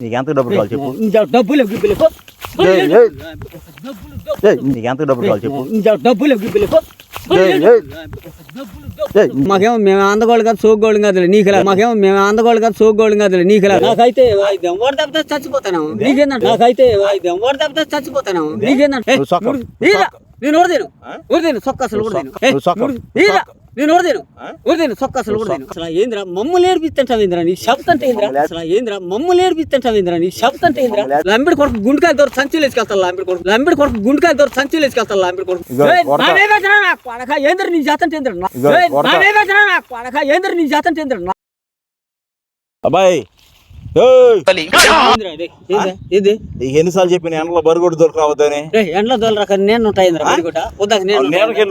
నీకు ఎంత డబ్బులు కావాలి చెప్పు. డబ్బులు గిబ్బులు పో. ఏయ్, ఏయ్. డబ్బులు డబ్బులు ఏయ్, నీకు ఎంత డబ్బులు కావాలి చెప్పు. ఇంకా డబ్బులు మాకేమో మేము అందగోళ్ళు కాదు సోగోళ్ళు కాదు నీకు మాకేమో మేము అందగోళ్ళు కాదు సోగోళ్ళు కాదు నీకు నాకైతే తప్పితే చచ్చిపోతాను? నీకేందంట? నాకైతే తప్పితే చచ్చిపోతాను? నీకేందంట. నేను ఓడదేను ఓడదేను సొక్క అసలు ఓడదేను నేను ఓడదేను ఓడదేను సొక్క అసలు ఓడదేను అసలు ఏంద్రా? మమ్మల్ని ఏడిపిస్తుంటావు ఏంద్రా నీ శబ్దం అంటే ఏంద్రా? అసలు ఏంద్రా? మమ్మల్ని ఏడిపిస్తుంటావు ఏంద్రా నీ శబ్దం అంటే ఏంద్రా? లంబిడి కొడుకు గుండెకాయల దొర సంచులు వేసుకెళ్తాను లంబిడి కొడుకు. లంబిడి కొడుకు గుండెకాయల దొర సంచులు వేసుకెళ్తాను లంబిడి వేసినా నా కొడక. ఏంద్ర నీ జాతం ఏంద్ర? నా కొడక. ఏంద్ర నీ జాతం ఏంద్ర? అబ్బాయి ఇది? ఎన్నిసార్లు చెప్పిన ఎండలో బరిగొడ్డు దొరకరావద్దని? రే ఎండ్ల దోలరాక నేను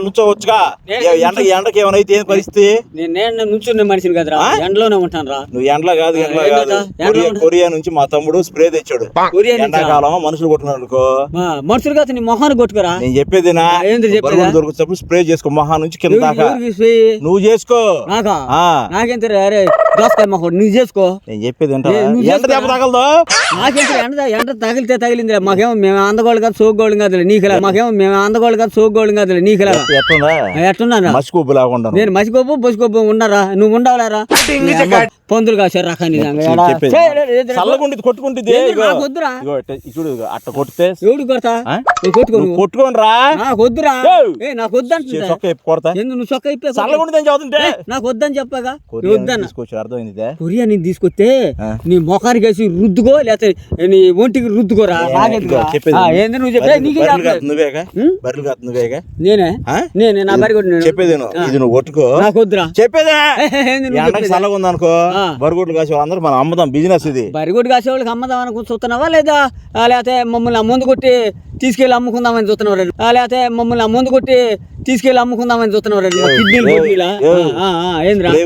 నుంచోవచ్చుగా? ఏ, ఎండకి ఎండకి ఏమైనా అయితే ఏం పరిస్థితి? నేను నేను నుంచున్న మనిషిని కదరా. ఎండలోనే ఉంటాను రా నువ్వు ఎండలో కాదు ఎండలో కాదు. కొరియా నుంచి మా తమ్ముడు స్ప్రే తెచ్చాడు. కొరియా నుంచా? ఎండాకాలం మనుషులు కొట్టుకున్నాడు అనుకో. మనుషులు కాదు నీ మొహాన్ని కొట్టుకురా? నేను చెప్పేదినా ఆ, ఏంది చెప్పేదా? బరిగొడ్డు దొరుకుతున్నప్పుడు స్ప్రే చేసుకో మహా నుంచి కింద దాకా? నువ్వు చేసుకో. నాకా? తెలియదు అరే దోసకాయ మొహం నువ్వు చేసుకో. నేను చెప్పేది ఎండ దెబ్బ? తగలదు? తెలియదు ఎండ ఎండ తగిలితే తగిలింది మాకేమో మేము అందగోళ్ళు కాదు సోగోళ్ళు కాదు నీకు మాకేమో మేము అందగోళ్ళు కాదు సోగోళ్ళు కాదు నీకు ఎట్టుందా? ఎట్టున్నారా మసికొబ్బు లేకుండా నేను మసికోపు బొసికోపు ఉన్నారా? నువ్వు ఉండవలేరా? పందులు కాసారు రకాన్ని. చల్లగుండి కొట్టుకుంటుంది చూడు అట్ట కొడితే ఎవడు కొడతా? ఆ? నువ్వు. కొట్టుకోని రా. నాకు వద్దురా. ఏయ్. ఏ నాకు వద్దంటుందా చొక్క ఎప్పు కొడతా. ఎందుకు నువ్వు చొక్క ఇప్పే చల్లగుండి నేను చదువుతుంటే? నాకు వద్దని చెప్పగా? కొరియా వద్దన్న తీసుకొచ్చి అర్థమైంది కొరియా నేను తీసుకొస్తే. నీ మొఖానికి వేసి రుద్దుకో లేకపోతే నీ ఒంటికి రుద్దుకోరా. ఏంది నువ్వు చెప్పే నీకే. నువ్వేగా నేనే? నేనే నా బరి చెప్పేది. ఇది నువ్వు కొట్టుకో. నాకు వద్దురా. చెప్పేదే? చల్లగా ఉందనుకో. బరుగుడ్లు కాసే వాళ్ళందరూ మనం అమ్ముదాం బిజినెస్ ఇది. బరిగొడ్డు కాసే వాళ్ళకి అమ్మదాం అనుకుని చూస్తున్నావా లేదా? లేకపోతే మమ్మల్ని ముందు కొట్టి తీసుకెళ్ళి అమ్ముకుందామని చూస్తున్నావు ఆ, లేకపోతే మమ్మల్ని ముందు కొట్టి తీసుకెళ్ళి అమ్ముకుందామని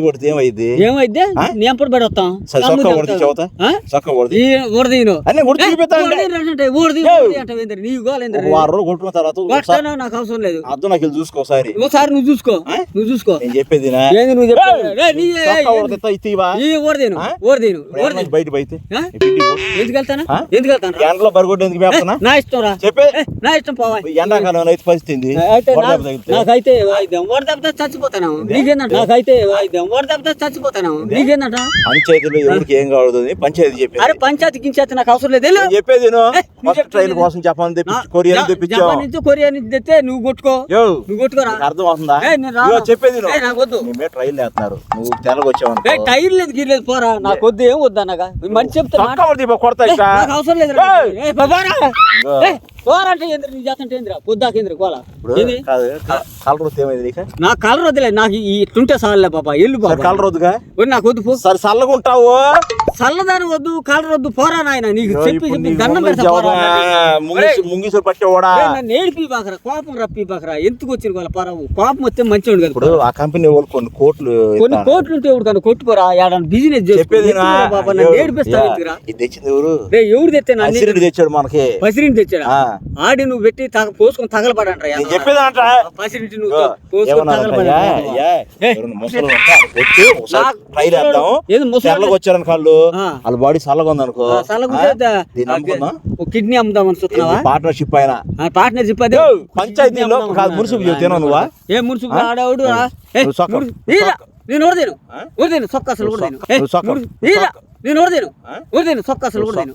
కొడితే ఏమైంది ఏమైద్ది? నీ ఎంపటి పడి కొట్టాను నాకు అవసరం లేదు. అర్థం నాకు వెళ్ళి చూసుకో ఒకసారి. ఒకసారి నువ్వు చూసుకో. నువ్వు చూసుకో. నేను చెప్పేది. ఏంది నువ్వు బయట? ఎందుకు వెళ్తానా? ఎందుకు వెళ్తాను ఎండలో బరిగొడ్డు ఎందుకు చెప్పే నా ఇష్టం పోవా. ఎండాకాలం అయితే పరిస్థితి. నాకైతే తప్పితే చచ్చిపోతాను నీకేందంట? నాకైతే వాడు తప్పితే చచ్చిపోతాను నీకేందంట? పంచాయతీలో ఎవరికి ఏం పంచాయతీ చెప్పేది. అరే పంచాయతీ గించాయతీ నాకు అవసరం లేదు. చెప్పేది విను. కోసం జపాన్ కొరియా జపాన్ నుంచి కొరియా నుంచి తెస్తే నువ్వు కొట్టుకో. నువ్వు కొట్టుకోరా. అర్థం అవుతుందా? చెప్పేది విను. ఏయ్, నాకు వద్దు. నీ మీద ట్రైల్ వేస్తున్నారు. నువ్వు తెల్లగా వచ్చావు టైర్ లేదు గిర్ లేదు పోరా. నాకు వద్దు ఏం వద్దు అన్నగా. మంచి చెప్తే కొడతా అవసరం లేదు అంటే ఏంద్ర నీ ఏంద్ర కోలా కలర్ ఏమైంది వద్దులే నాకు ఈ ఇట్లుంటే చాలులే పాప ఎల్లు బాబా కలర్ వద్దుగా నాకు వద్దు పో. సరే చల్లగా ఉంటావు చల్లదాని వద్దు కలర్ వద్దు పోరా నాయన నీకు చెప్పి దండం పెడతా పట్టేవాడా ఏడిపి బాకరా కోపం రప్పి బాకరా ఎందుకు వచ్చిన వాళ్ళ పరావు కోపం వస్తే మంచివాడు కదా ఇప్పుడు ఆ కంపెనీ వాళ్ళు కొన్ని కోట్లు కొన్ని. కోట్లు ఉంటే ఎవడు కానీ కొట్టుకోరా? ఏడాది బిజినెస్ చెప్పేది బాబా నన్ను ఎవరు? తెచ్చాడు మనకి. పసిరింటి తెచ్చాడా. ఆడి నువ్వు పెట్టి తగ పోసుకొని తగలబడంట్రా నేను చెప్పేది అంట పసిరింటి నువ్వు పోసుకొని ఏమన్నారంట తగలబడ యా, యా, ఎవరన్నా ముసలోళ్ళు ఉంటే వచ్చి ఒకసారి నాకు ట్రైల్ వేద్దాం ఏది ముసలోళ్ళు? తెల్లగా వచ్చారని కాళ్ళు. ఆ. వాళ్ళ బాడీ చల్లగా ఉందనుకో. సలగుంటే దీన్ని అమ్ముకుందాం ఒక కిడ్నీ అమ్ముదామని చూస్తున్నావా? పార్ట్నర్షిప్ అయినా పార్ట్నర్షిప్ అదే. పంచాయతీలో కాదు మున్సిపల్ చెబుతాను నువ్వా? ఏ మున్సిపల్ ఆడవుడు. నేను ఆ? ఓడదేను సొక్క అసలు ఓడదేను నేను ఓడదేను? ఓడదేను సొక్క అసలు ఓడదేను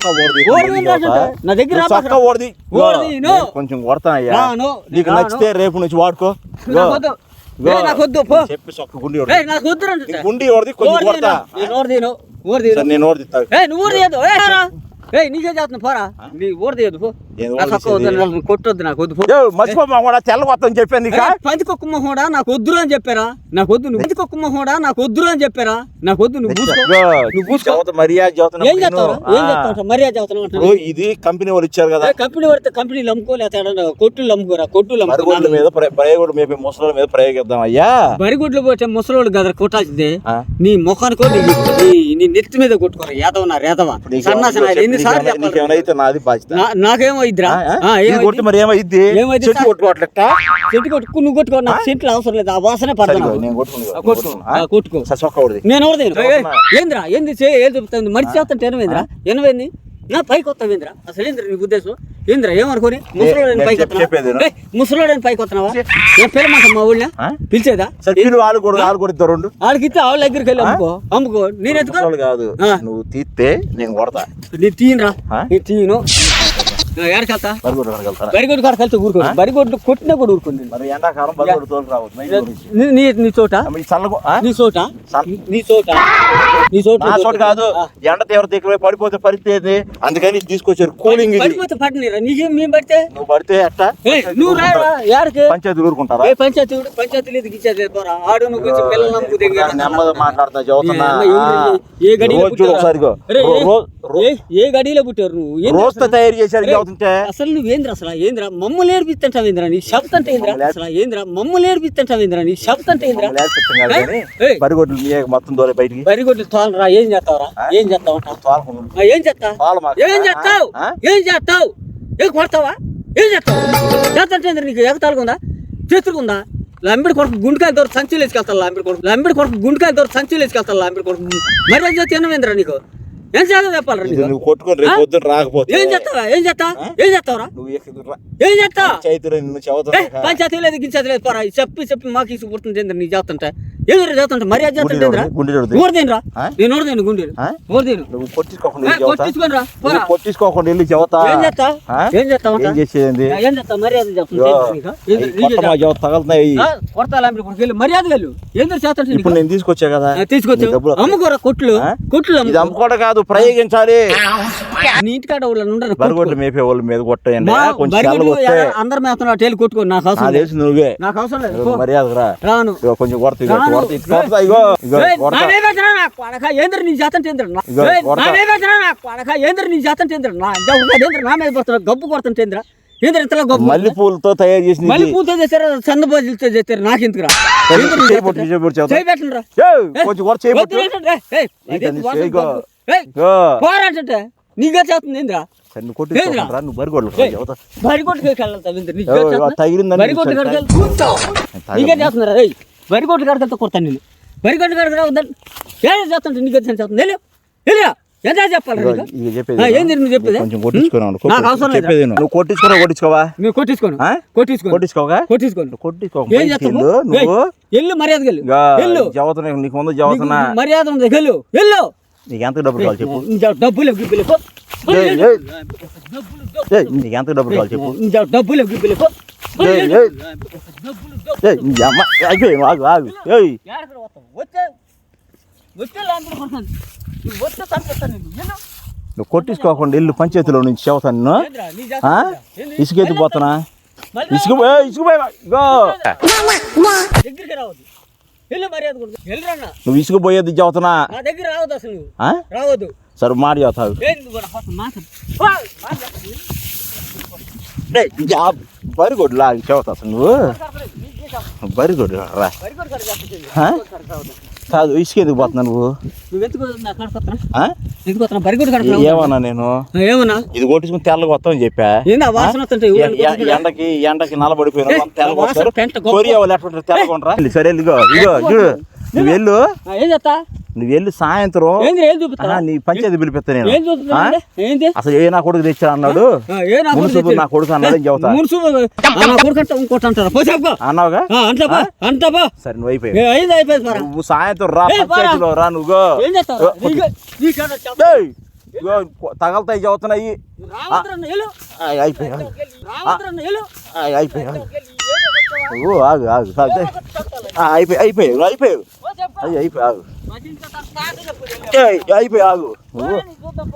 నా దగ్గర. సొక్క ఓడది. కొంచెం రాను. నీకు. నచ్చితే రేపు నుంచి వాడుకో ఇగో, నాకు వద్దు. ఇగో, ఏ, నాకు వద్దు, పో. చెప్పి సొక్క గుండి గుండి ఓడది కొంచెం కొడతా నేను ఓడదేను ఓడదేను సరే నేను ఓడదిస్తా ఏ నువ్వు ఓడదేయద్దు ఏ రా. ఏ నీకే చేస్తున్నా పోరా నీ ఓడదేయద్దు పో కొట్టొద్దు నాకు వద్దు చెప్పాను నీకు? పంది కుక్క మొహోడా నాకు వద్దురు అని చెప్పారా? నాకు వద్దు నువ్వు పంది కుక్క మొహోడా నాకు వద్దురు అని చెప్పారా? నాకు వద్దు నువ్వు పూసుకో నువ్వు పూసుకో చదువుతా మర్యాద ఏం చేస్తావు ఏం చేస్తావు మర్యాద చేస్తావు ఇది కంపెనీ వాళ్ళు ఇచ్చారు కదా. కంపెనీ కంపెనీలు అమ్ముకో లేకపోతే కొట్టులు అమ్ముకోరా కొట్టులు మరుగుడ్ల అమ్ముకో మీద ప్ర- ప్రయోగుడు మేపే ముసలి మీద ప్రయోగిద్దాం అయ్యా. బరిగుడ్లు పోతే ముసలోడు గదర కొట్టాల్సిందే? నీ ముఖానికో నీ నీ- నీ నెత్తి మీద కొట్టుకోరా ఏదవ నా రేదవ ఎన్నిసార్లు నాకేమో ఇద్దరా? ఆ, ఆ? ఇది కొట్టి మరి ఏమైద్ది? ఏమైద్ది? చెట్టు కొట్టుకోవట్లెట్ట చెట్టు కొట్టుకు నువ్వు కొట్టుకో నాకు చెట్లు అవసరం లేదు ఆ వాసనే పడతాను కొట్టుకో నేను ఎవరిదేను ఏంద్రా ఏంది ఏం చెప్తాను మడిచి చేస్తాను ఎనవేంద్రా ఎనవేంది నా పైకి వస్తావు ఏంద్రా? అసలు ఏంద్ర నీ ఉద్దేశం? ఏంద్ర ఏమనుకోని ముసలోడని పైకి వస్తున్నావా? ముసలోడని పైకి వస్తున్నావా? నేను పిల్లమాట మా ఊళ్ళో? పిలిచేదా? వాళ్ళు కూడా వాళ్ళు కూడా ఇద్దరు ఆడికి ఇస్తే దగ్గరికి వెళ్ళి అమ్ముకో అమ్ముకో. నేను ఎత్తుకో కాదు. నువ్వు తీస్తే నేను కొడతా. నేను తీయనురా. ఆ? నేను బరిగొడ్డు కాడ కలిసి ఊరుకో బరిగొడ్డు కొట్టినా కూడా ఊరుకుంది. నీ నీ- చోట? నీ చోట? నీ చోట? నీ చోట నా చోటు కాదు. ఎండ తీవ్రత ఎక్కువ పడిపోతే పరిస్థితి అందుకని తీసుకొచ్చారు కూలింగ్ పడిపోతే పడినీరా నీకేం మేము పడితే? నువ్వు పడితే ఏయ్, నువ్వు రా యాడికి? పంచాయతీ ఊరుకుంటారా? ఏ పంచాయతీ పంచాయతీ లేదు గిచ్చేది లేదు పోరా. ఆడు నువ్వు కొంచెం పిల్లలు నమ్ముకు దగ్గర నెమ్మది చదువుతున్నా. ఏ రోజు ఏ- ఏ- ఏ గడిలో పుట్టారు నువ్వు? రోజుతో అసలు? తయారు చేశారు అసలు నువ్వేంద్ర అసలు? ఏంద్ర? మమ్మల్ని ఏడిపిస్తుంటావు ఏంద్ర నీ శబ్దం అంటే ఏంద్ర? అసలు ఏంద్ర? మమ్మల్ని ఏడిపిస్తుంటావు ఏంద్ర నీ శబ్దం అంటే ఏంద్ర. బరిగొడ్లు మీ మొత్తం దూరం బయటికి. బరిగొడ్లు తోలరా ఏం చేస్తావురా? ఏం చేస్తావు ఏం చేస్తా మాకు. ఏం చేస్తావు? ఏం చేస్తావు? ఏం కొడతావా? ఏం చేస్తావు? చేస్తుంటే నీకు? ఎగతాలుగుందా చేతులుగుందా లంబిడి కొడుకు గుండెకాయలు దొరికి సంచులు వేసుకెళ్తాను లంబిడి కొడుకు. లంబిడి కొడుకు గుండెకాయలు దొరికి సంచులు వేసుకెళ్తాను లంబిడి కొడుకు. మరి ఏం చేస్తే తినవేంద్రా నీకు? ఏం ఇది నీకు? నువ్వు కొట్టుకొని రేపు పొద్దున్న రాకపోతే ఏం చేస్తావా? ఏం చేస్తావు? ఏం చేస్తావురా? నువ్వు ఏం చేస్తావు? చైతులు నిన్ను ఏ, చదువుతున్నా పంచాయతీ లేదు గించాయతీ లేదు? పోరా చెప్పి చెప్పి మాకు ఇసు పుడుతుంది నీ చేస్తుంటే ఏదో చేస్తుంటే మరి అది చేస్తుంటే ఏందిరా? గుండె చూడదు ఊరదేనురా ఆ? నేను ఊరదేను గుండె ఆ? ఊరదేను నువ్వు కొట్టించుకోకుండా ఏ, వెళ్ళి కొట్టించుకోకుండా ఏం చేస్తావు ఆ? ఏం చేస్తావు ఏం చేసేది? ఏం చేస్తావు మర్యాద తగలుతున్నాయి. కొడతా వెళ్ళు మర్యాద వెళ్ళు. ఏందో చేస్తుంటే ఇప్పుడు నేను తీసుకొచ్చా కదా? వస్తాయి. అమ్ముకోరా కొట్లు? కొట్లు ఇది. అమ్ముకోవడం కాదు ప్రయోగించాలి. నీ ఇంటికాడ వాళ్ళని ఉండరు బరగొడ్లు మేపే వాళ్ళ మీద కొట్టండి కొంచెం అందరు మేస్తున్నారు టేలు కొట్టుకో నాకు అవసరం లేదు. నువ్వే నాకు అవసరం లేదు. మర్యాద రాను కొంచెం కొడతా. కొడతా కొడతా ఇగో కొడక, ఏందిరా నీ జాతంటే ఏందిరా? నా- కొడక, ఏందిరా నీ జాతంటే ఏందిరా? నా ఏందిరా నా మీద పడుతున్నావు? గబ్బు కొడుతుంటే ఏందిరా? ఏందిరా ఇంతలో గబ్బు మల్లె పూలతో తయారు చేసిన మళ్ళీ పూలతో చేశారు చందబాజులతో చేశారు నాకు ఎందుకురా ఏందిరా నీ చేయి పట్టు, జాతంటే? చేయి పట్టు చదువుతా. చేయి పెట్టండిరా. ఏయ్, ఏయ్, కొంచెం కొడ చేయి వద్దు పట్టు ఏంటంటే? ఏయ్, ఏంటి అదేంటి నీ వాసన చేయిగో. గబ్బు? ఏయ్, ఇగో. పోరాటంటే నీకే చేస్తుంది ఏందిరా సరే నువ్వు కొట్టించుకోకుండా నువ్వు బరిగొడ్లు ఏయ్, చదువుతా బరి కొట్టుకు వెళ్ళాలి ఏందిరా? నీకు ఏయ్, చేస్తుందా? తగిలిందని బరి కొట్టు నీకు కాడికి వెళ్ళు. నీకే చేస్తున్నారా కొడతాను నేను. ఏం చేస్తుంటే చేస్తుంది వెళ్ళిరా ఎంత చెప్పాలి. ఏంది నువ్వు చెప్పేది? కొంచెం. నాకు అవసరం లేదు. నువ్వు కొట్టించుకోవా? కొట్టించుకోను. కొట్టించుకోగా కొట్టించుకోను. కొట్టించుకో. ఏం చేస్తావు? నువ్వు. ఎల్లు మర్యాద నీకు ముందు చదువుతున్నా మర్యాద ఉంది. వెళ్ళు. వెళ్ళు. నీకు ఎంత డబ్బులు కావాలి చెప్పు. డబ్బులు నీకు ఎంత డబ్బులు కావాలి చెప్పు. డబ్బులు ఆగు ఆగు నువ్వు కొట్టించుకోకుండా ఇల్లు పంచాయతీలో నుంచి చదువుతాను నిన్ను ఏంద్రా, నీ ఆ? జాతర ఏంది? ఇసుకెత్తిపోతున్నా ఇసుకుపోయి రావద్దు. వెళ్ళు మర్యాద కొడుకు. వెళ్ళరన్నా. నువ్వు ఇసుకుపోయేది చదువుతున్నా నా దగ్గర రావద్దు అసలు నువ్వు. ఆ? రావద్దు. సరే మాట చదువుతావు ఏంది నువ్వు నా కోసం మాట. పో, మాట. బరిగొడ్డు లాగి చదువుతా అసలు నువ్వు? బరిగొడ్డు రా. కొడు వస్తుంది. ఆ? ఇసుకెందుకు పోతున్నా నువ్వు? ఏమన్నా నేను? ఏమన్నా? ఇది కొట్టించుకుని తెల్లగా వస్తామని చెప్పా? ఎండకి ఎండకి నలబడిపోయిన తెల్లగా. కొరియా వాళ్ళు ఎట్లా తెల్లగొండరా సరే ఇగో ఇగో చూడు. నువ్వు వెళ్ళు. ఏం చేస్తా నువ్వు వెళ్ళి సాయంత్రం నీ పంచాయతీ పిలిపిస్తా నేను. అసలు ఏ నా కొడుకు తెచ్చా అన్నాడు? ఏ నా కొడుకు అన్నాడు అన్నావుగా? సరే నువ్వు అయిపోయి. నువ్వు సాయంత్రం రా. పంచాయతీలో రా నువ్వు. తగలుతాయి చదువుతున్నాయి. అయిపోయి. అయిపోయి ఆగు. ఆగు ఆగు. ఆ, అయిపోయి అయిపోయి అయిపోయి. పో చెప్పుకో. అయ్యి అయిపోయి ఆగు. మధ్య ఇంకా తాత చెప్పు, వెళ్ళు. ఏయ్, అయిపోయి ఆగు నువ్వు చూద్దాం, పో.